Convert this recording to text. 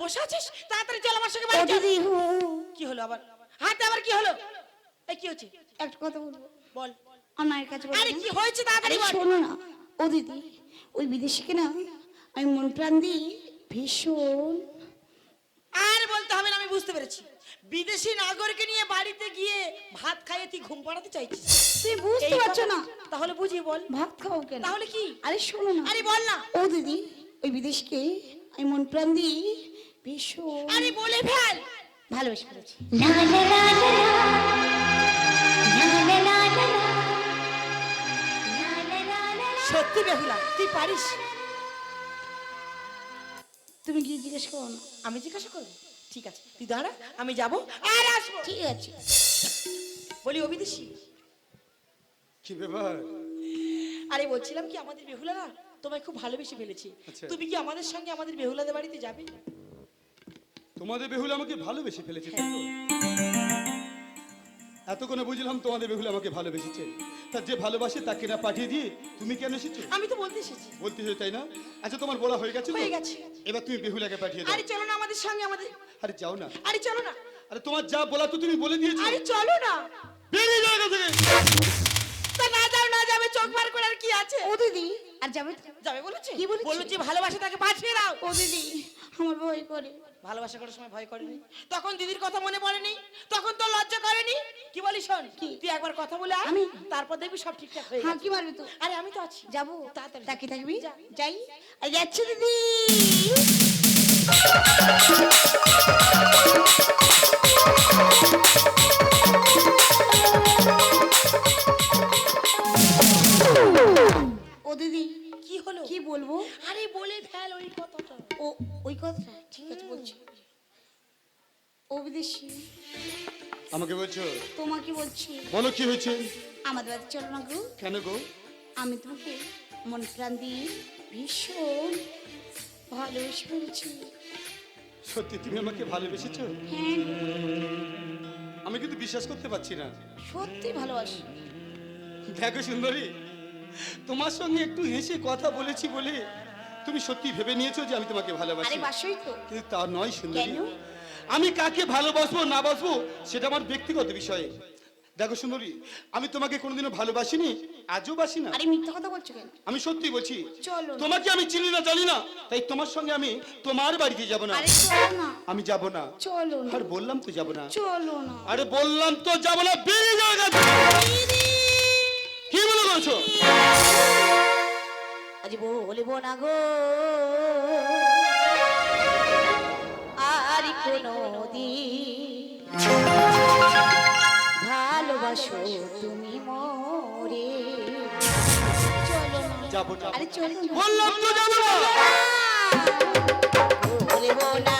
বসে আছিস? তাড়াতাড়ি চল আমার সঙ্গে বাড়ি চল। কি হলো আবার? হাতে আবার কি হলো? এই কি হচ্ছে? একটা কথা বলব। বল। আমার কাছে আরে? কি হয়েছে তাড়াতাড়ি বল। শোনো না। ও দিদি ওই বিদেশিকে না আমি মন প্রাণ দিই ভীষণ আর বলতে হবে না আমি বুঝতে পেরেছি। বিদেশি নাগরিককে নিয়ে বাড়িতে গিয়ে ভাত খাইয়ে তুই ঘুম পাড়াতে চাইছিস? তুমি বুঝতে পারছ না। তাহলে বুঝিয়ে বল। ভাত খাও কেন? তাহলে কি? আরে শোনো না। আরে বল না। ও দিদি ওই বিদেশকে আমি মন প্রাণ দিই ভীষণ আরে বলে ফেল ভালোবেসে ফেলেছি সত্যি বেহুলা তুই পারিস তুমি গিয়ে জিজ্ঞেস করো না আমি জিজ্ঞাসা করব ঠিক আছে তুই দাঁড়া আমি যাব আর আসব ঠিক আছে বলি ও বিদেশি কি ব্যাপার আরে বলছিলাম কি আমাদের বেহুলা না তোমায় খুব ভালোবেসে ফেলেছি আচ্ছা। তুমি কি আমাদের সঙ্গে আমাদের বেহুলাদের বাড়িতে যাবে তোমাদের বেহুলা আমাকে ভালোবেসে ফেলেছে এতক্ষণে বুঝলাম তোমাদের বেহুলা আমাকে ভালোবেসেছে। তার যে ভালোবাসে তাকে না পাঠিয়ে দিয়ে তুমি কেন এসেছ? আমি তো বলতে এসেছি। বলতে হয়ে তাই না? আচ্ছা তোমার বলা হয়ে গেছে হয়ে গেছে। এবার তুমি বেহুলাকে পাঠিয়ে দাও। আরে চলো না আমাদের সঙ্গে আমাদের আরে যাও না। আরে চলো না। আরে তোমার যা বলা তো তুমি বলে দিয়েছ আরে চলো না। বেরিয়ে যাও এখান থেকে। না যাবে চোখ বার করে আর কি আছে? ও দিদি। আর যাবে যাবে বলেছে? কি বলেছে? বলল যে ভালোবাসা তাকে পাঠিয়ে দাও। ও দিদি আমার ভয় করে। ভালোবাসা করার সময় ভয় করেনি তখন দিদির কথা মনে পড়েনি। তখন তো লজ্জা করেনি। কি বলিস শোন তুই একবার কথা বলে আমি? তারপর দেখবি সব ঠিকঠাক হয়ে হ্যাঁ কি মারবি তো? আরে আমি তো আছি। যাব। তাড়াতাড়ি। তাকি থাকবি? যাই। আর যাচ্ছে দিদি। বলব? আরে বলে ফেল ওই কথাটা। ও ওই কথা ঠিক আছে বলছি। ও বিদেশি? আমাকে বলছো? তোমাকে বলছি। বলো কি হয়েছে? আমাদের বাড়ি চলো না গো। কেন গো? আমি তোমাকে মন প্রাণ দিয়ে ভীষণ ভালোবেসে ফেলেছি সত্যি তুমি আমাকে ভালোবেসেছো? হ্যাঁ। আমি কিন্তু বিশ্বাস করতে পারছি না। সত্যি ভালোবাসি। দেখো সুন্দরী তোমার সঙ্গে একটু হেসে কথা বলেছি বলে তুমি সত্যি ভেবে নিয়েছো যে আমি তোমাকে ভালোবাসি? আরে বাসই তো। কিন্তু তা নয় সুন্দরী। কেন? আমি কাকে ভালোবাসবো না বাসবো সেটা আমার ব্যক্তিগত বিষয়। দেখো সুন্দরী আমি তোমাকে কোনোদিনও ভালোবাসিনি আজও বাসি না আরে মিথ্যা কথা বলছো কেন? আমি সত্যি বলছি চলো। না। তোমাকে আমি চিনি না জানি না তাই তোমার সঙ্গে আমি তোমার বাড়িতে যাব না। আরে চলো না। আমি যাব না। চলো না। আর বললাম তো যাব না। চলো না। আরে বললাম তো যাব না বেরিয়ে যাও এখান থেকে। মনে করেছ আজ বলব না গো। আর কোনো ভালোবাসো তুমি মরে। না। বললাম তো যাব না। বলব না